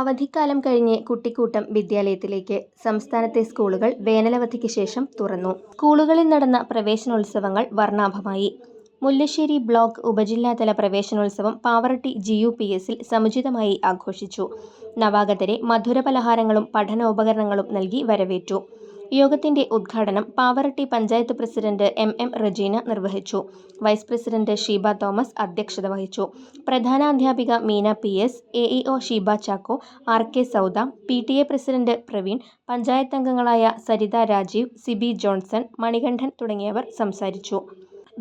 അവധിക്കാലം കഴിഞ്ഞ് കുട്ടിക്കൂട്ടം വിദ്യാലയത്തിലേക്ക് സംസ്ഥാനത്തെ സ്കൂളുകൾ വേനലവധിക്ക് ശേഷം തുറന്നു. സ്കൂളുകളിൽ നടന്ന പ്രവേശനോത്സവങ്ങൾ വർണാഭമായി. മുല്ലശ്ശേരി ബ്ലോക്ക് ഉപജില്ലാതല പ്രവേശനോത്സവം പാവറട്ടി ജി യു പി എസിൽ സമുചിതമായി ആഘോഷിച്ചു. നവാഗതരെ മധുരപലഹാരങ്ങളും പഠനോപകരണങ്ങളും നൽകി വരവേറ്റു. യോഗത്തിന്റെ ഉദ്ഘാടനം Pavaratti panchayat president M M Rajeena നിർവഹിച്ചു. വൈസ് പ്രസിഡന്റ് ഷീബ തോമസ് അധ്യക്ഷത വഹിച്ചു. പ്രധാനാധ്യാപിക Meena P S A E O Sheeba Chacko R K Sauda P T A president Praveen panchayat അംഗങ്ങളായ സരിത രാജീവ് സിബി ജോൺസൺ മണികണ്ഠൻ തുടങ്ങിയവർ സംസാരിച്ചു.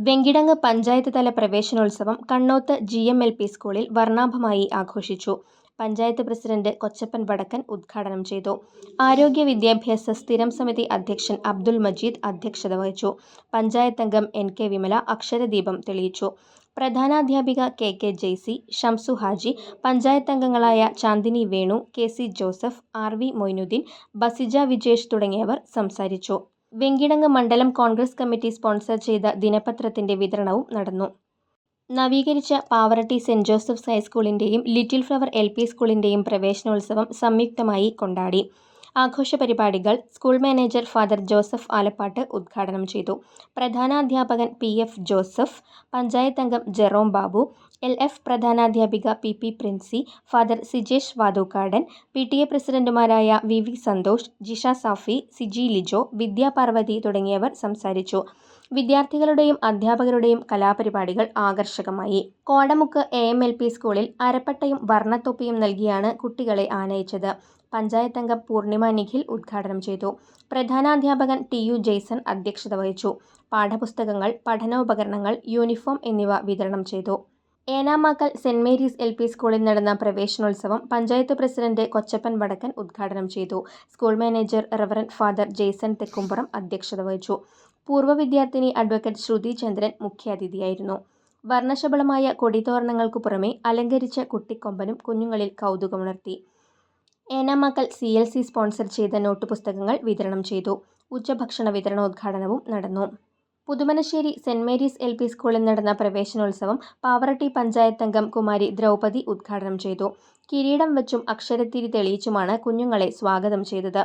വെങ്കിടങ്ങ് പഞ്ചായത്ത് തല പ്രവേശനോത്സവം Kannoth G M L P സ്കൂളിൽ വർണാഭമായി ആഘോഷിച്ചു. പഞ്ചായത്ത് പ്രസിഡന്റ് കൊച്ചപ്പൻ വടക്കൻ ഉദ്ഘാടനം ചെയ്തു. ആരോഗ്യ വിദ്യാഭ്യാസ സ്ഥിരം സമിതി അധ്യക്ഷൻ അബ്ദുൽ മജീദ് അധ്യക്ഷത വഹിച്ചു. പഞ്ചായത്ത് അംഗം എൻ കെ വിമല അക്ഷരദീപം തെളിയിച്ചു. പ്രധാനാധ്യാപിക കെ കെ ജെയ്സി ഷംസു ഹാജി പഞ്ചായത്ത് അംഗങ്ങളായ Chandini Venu K C Joseph R V Moinudheen Basija Vijesh തുടങ്ങിയവർ സംസാരിച്ചു. വെങ്കിടങ്ങ് മണ്ഡലം കോൺഗ്രസ് കമ്മിറ്റി സ്പോൺസർ ചെയ്ത ദിനപത്രത്തിന്റെ വിതരണവും നടന്നു. നവീകരിച്ച പാവറട്ടി സെന്റ് ജോസഫ്സ് ഹൈസ്കൂളിന്റെയും ലിറ്റിൽ ഫ്ലവർ എൽ പി സ്കൂളിന്റെയും പ്രവേശനോത്സവം സംയുക്തമായി കൊണ്ടാടി. ആഘോഷ പരിപാടികൾ school manager father Joseph Alappatt ഉദ്ഘാടനം ചെയ്തു. പ്രധാനാധ്യാപകൻ പി എഫ് ജോസഫ് പഞ്ചായത്ത് അംഗം Jerome Babu L F പ്രധാനാധ്യാപിക P P Princy father Sijesh Vathukkadan P T A പ്രസിഡന്റുമാരായ വി വി സന്തോഷ് ജിഷ സാഫി സിജി ലിജോ വിദ്യാ പാർവതി തുടങ്ങിയവർ സംസാരിച്ചു. വിദ്യാർത്ഥികളുടെയും അധ്യാപകരുടെയും കലാപരിപാടികൾ ആകർഷകമായി. Kodamukku A M L P സ്കൂളിൽ അരപ്പട്ടയും വർണത്തൊപ്പിയും നൽകിയാണ് കുട്ടികളെ ആനയിച്ചത്. പഞ്ചായത്ത് അംഗം പൂർണിമ നിഖിൽ ഉദ്ഘാടനം ചെയ്തു. പ്രധാനാധ്യാപകൻ ടി യു ജെയ്സൺ അധ്യക്ഷത വഹിച്ചു. പാഠപുസ്തകങ്ങൾ പഠനോപകരണങ്ങൾ യൂണിഫോം എന്നിവ വിതരണം ചെയ്തു. Enamakkal saint Mary's L P സ്കൂളിൽ നടന്ന പ്രവേശനോത്സവം പഞ്ചായത്ത് പ്രസിഡന്റ് കൊച്ചപ്പൻ വടക്കൻ ഉദ്ഘാടനം ചെയ്തു. School manager reverend father Jaison Thekkumpuram അധ്യക്ഷത വഹിച്ചു. പൂർവ വിദ്യാർത്ഥിനി അഡ്വക്കേറ്റ് ശ്രുതി ചന്ദ്രൻ മുഖ്യാതിഥിയായിരുന്നു. വർണശബളമായ കൊടിതോരണങ്ങൾക്കു പുറമെ അലങ്കരിച്ച കുട്ടിക്കൊമ്പനും കുഞ്ഞുങ്ങളിൽ കൗതുകമുണർത്തി. Enamakkal C L C sponsor ചെയ്ത നോട്ട് പുസ്തകങ്ങൾ വിതരണം ചെയ്തു. ഉച്ചഭക്ഷണ വിതരണോദ്ഘാടനവും നടന്നു. Puthumanassery saint Mary's L P സ്കൂളിൽ നടന്ന പ്രവേശനോത്സവം പാവറട്ടി പഞ്ചായത്ത് അംഗം കുമാരി ദ്രൗപതി ഉദ്ഘാടനം ചെയ്തു. കിരീടം വെച്ചും അക്ഷരത്തിരി തെളിയിച്ചുമാണ് കുഞ്ഞുങ്ങളെ സ്വാഗതം ചെയ്തത്.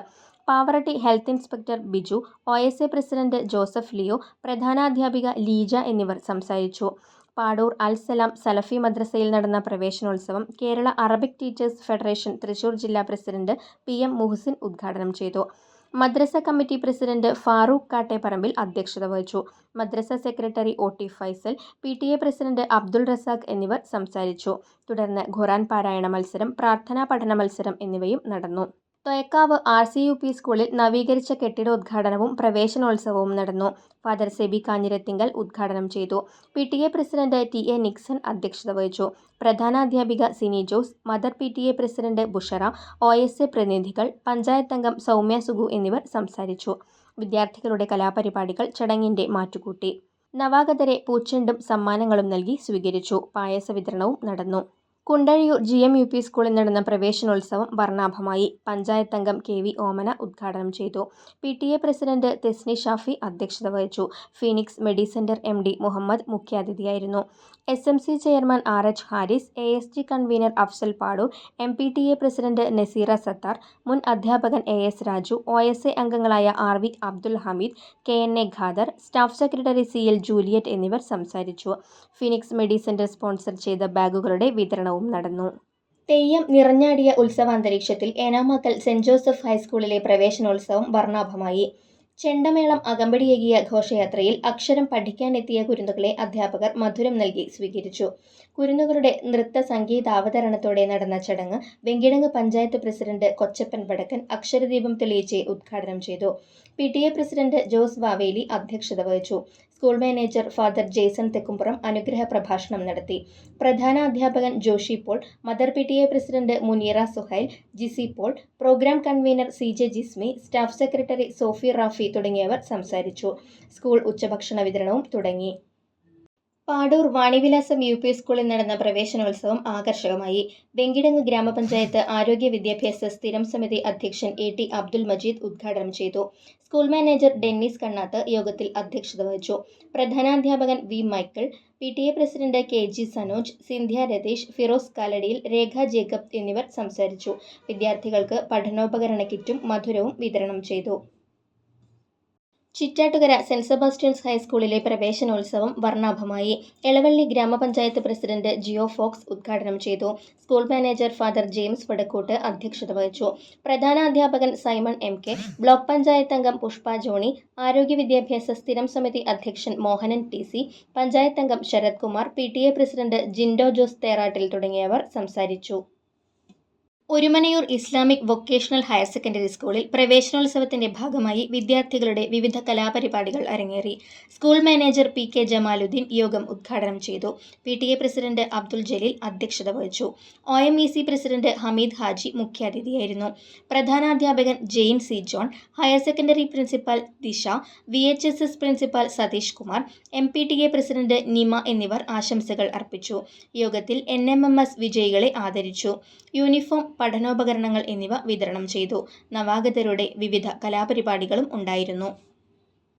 Pavaratty health inspector Biju O S A president Joseph Leo പ്രധാനാധ്യാപിക Leeja എന്നിവർ സംസാരിച്ചു. പാടൂർ അൽസലാം സലഫി മദ്രസയിൽ നടന്ന പ്രവേശനോത്സവം Kerala Arabic teachers federation Thrissur ജില്ലാ പ്രസിഡന്റ് പി എം മുഹസിൻ ഉദ്ഘാടനം ചെയ്തു. മദ്രസ കമ്മിറ്റി പ്രസിഡന്റ് ഫാറൂഖ് കാട്ടേപ്പറമ്പിൽ അധ്യക്ഷത വഹിച്ചു. മദ്രസ secretary O T Faisal P T A president Abdul Razak എന്നിവർ സംസാരിച്ചു. തുടർന്ന് ഖുറാൻ പാരായണ മത്സരം പ്രാർത്ഥനാ പഠന മത്സരം എന്നിവയും നടന്നു. Thoyakkavu R C U P സ്കൂളിൽ നവീകരിച്ച കെട്ടിട ഉദ്ഘാടനവും പ്രവേശനോത്സവവും നടന്നു. ഫാദർ സെബി കാഞ്ഞിരത്തിങ്കൽ ഉദ്ഘാടനം ചെയ്തു. P T A president T A Nixon അധ്യക്ഷത വഹിച്ചു. പ്രധാനാധ്യാപിക Sini Jose mother P T A president Bushara O S A പ്രതിനിധികൾ പഞ്ചായത്ത് അംഗം സൗമ്യ സുഗു എന്നിവർ സംസാരിച്ചു. വിദ്യാർത്ഥികളുടെ കലാപരിപാടികൾ ചടങ്ങിന്റെ മാറ്റുകൂട്ടി. നവാഗതരെ പൂച്ചെണ്ടും സമ്മാനങ്ങളും നൽകി സ്വീകരിച്ചു. പായസ വിതരണവും നടന്നു. Kundazhiyur G M U P സ്കൂളിൽ നടന്ന പ്രവേശനോത്സവം വർണാഭമായി. പഞ്ചായത്ത് അംഗം കെ വി ഓമന ഉദ്ഘാടനം ചെയ്തു. P T A president Thesni Shafi അധ്യക്ഷത വഹിച്ചു. Phoenix Medicentre M D Muhammad മുഖ്യാതിഥിയായിരുന്നു. S M C chairman R H Haris A S G convener Afsal Padu M P T A president Nazeera Sathar മുൻ അധ്യാപകൻ A S Raju O S A അംഗങ്ങളായ R V Abdul Hameed K N A Khader staff secretary C L Juliet എന്നിവർ സംസാരിച്ചു. Phoenix Medicentre sponsor ചെയ്ത ബാഗുകളുടെ വിതരണവും നടന്നു. തെയ്യം നിറഞ്ഞാടിയ ഉത്സവാന്തരീക്ഷത്തിൽ ഏനാമക്കൽ സെന്റ് ജോസഫ് ഹൈസ്കൂളിലെ പ്രവേശനോത്സവം വർണാഭമായി. ചെണ്ടമേളം അകമ്പടിയേകിയ ഘോഷയാത്രയിൽ അക്ഷരം പഠിക്കാനെത്തിയ കുരുന്നുകളെ അധ്യാപകർ മധുരം നൽകി സ്വീകരിച്ചു. കുരുന്നുകളുടെ നൃത്ത സംഗീതാവതരണത്തോടെ നടന്ന ചടങ്ങ് വെങ്കിടങ്ങ് പഞ്ചായത്ത് പ്രസിഡന്റ് കൊച്ചപ്പൻ വടക്കൻ അക്ഷരദീപം തെളിയിച്ച് ഉദ്ഘാടനം ചെയ്തു. P T A president Jose Vaveli അധ്യക്ഷത വഹിച്ചു. School manager father Jason Thekkumpuram അനുഗ്രഹ പ്രഭാഷണം നടത്തി. പ്രധാന അധ്യാപകൻ Joshi Paul mother P T A president Muneera Suhail Jisi Paul programme convener C J Jismi staff secretary Sophie Rafi തുടങ്ങിയവർ സംസാരിച്ചു. School ഉച്ചഭക്ഷണ വിതരണവും തുടങ്ങി. പാടൂർ വാണിവിലാസം യു പി സ്കൂളിൽ നടന്ന പ്രവേശനോത്സവം ആകർഷകമായി. വെങ്കിടങ്ങ് ഗ്രാമപഞ്ചായത്ത് ആരോഗ്യ വിദ്യാഭ്യാസ സ്ഥിരം സമിതി അധ്യക്ഷൻ എ ടി അബ്ദുൽ മജീദ് ഉദ്ഘാടനം ചെയ്തു. സ്കൂൾ മാനേജർ ഡെന്നിസ് കണ്ണാത്ത് യോഗത്തിൽ അധ്യക്ഷത വഹിച്ചു. പ്രധാനാധ്യാപകൻ V Michael P T A president K G Sanoj Sindhya Ratheesh Firoz കാലടിയിൽ Rekha Jacob എന്നിവർ സംസാരിച്ചു. വിദ്യാർത്ഥികൾക്ക് പഠനോപകരണ കിറ്റും മധുരവും വിതരണം ചെയ്തു. ചിറ്റാട്ടുകര സെന്റ് സെബാസ്റ്റ്യൻസ് ഹൈസ്കൂളിലെ പ്രവേശനോത്സവം വർണാഭമായി. എളവള്ളി ഗ്രാമപഞ്ചായത്ത് പ്രസിഡന്റ് ജിയോ ഫോക്സ് ഉദ്ഘാടനം ചെയ്തു. സ്കൂൾ മാനേജർ ഫാദർ ജെയിംസ് വടക്കോട്ട് അധ്യക്ഷത വഹിച്ചു. പ്രധാന അധ്യാപകൻ Simon M K block panchayat അംഗം പുഷ്പ ജോണി ആരോഗ്യ വിദ്യാഭ്യാസ സ്ഥിരം സമിതി അധ്യക്ഷൻ മോഹനൻ ടി സി പഞ്ചായത്ത് അംഗം Sarath Kumar P T A president Jindo Jose Therattil തുടങ്ങിയവർ സംസാരിച്ചു. Orumanayur Islamic vocational higher secondary സ്കൂളിൽ പ്രവേശനോത്സവത്തിന്റെ ഭാഗമായി വിദ്യാർത്ഥികളുടെ വിവിധ കലാപരിപാടികൾ അരങ്ങേറി. School manager P K Jamaluddin യോഗം ഉദ്ഘാടനം ചെയ്തു. P T A president Abdul Jaleel അധ്യക്ഷത വഹിച്ചു. O M E C president Hameed Haji മുഖ്യാതിഥിയായിരുന്നു. പ്രധാനാധ്യാപകൻ Jain C John higher secondary principal Disha V H S S principal Sathish Kumar M P T A president Nima എന്നിവർ ആശംസകൾ അർപ്പിച്ചു. യോഗത്തിൽ N M M S വിജയികളെ ആദരിച്ചു. Uniform പഠനോപകരണങ്ങൾ എന്നിവ വിതരണം ചെയ്തു. നവാഗതരുടെ വിവിധ കലാപരിപാടികളും ഉണ്ടായിരുന്നു.